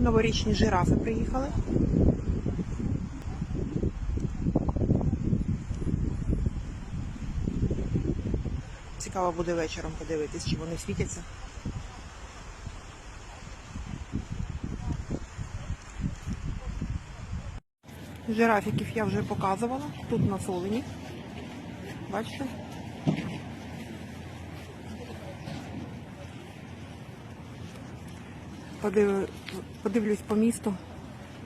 Новорічні жирафи приїхали. Цікаво буде вечором подивитись, чи вони світяться. Жирафіків я вже показувала. Тут на солені. Бачите? Подив... Подивлюсь по місту,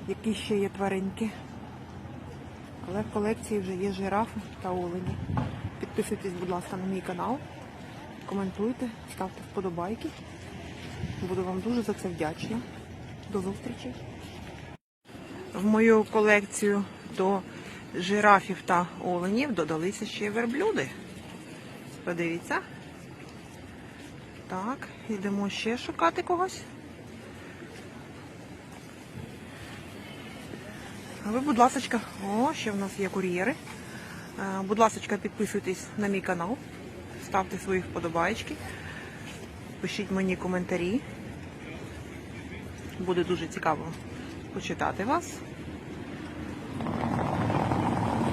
які ще є тваринки. Але в колекції вже є жирафи та олені. Підписуйтесь, будь ласка, на мій канал, коментуйте, ставте вподобайки. Буду вам дуже за це вдячна. До зустрічі. В мою колекцію до жирафів та оленів додалися ще й верблюди. Подивіться. Так, йдемо ще шукати когось. Ви, будь ласка, о, ще в нас є кур'єри. Е, Будь ласка, підписуйтесь на мій канал, ставте свої вподобайки, пишіть мені коментарі. Буде дуже цікаво почитати вас.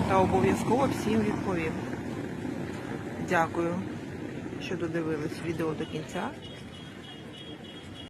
Та обов'язково всім відповім. Дякую, що додивились відео до кінця.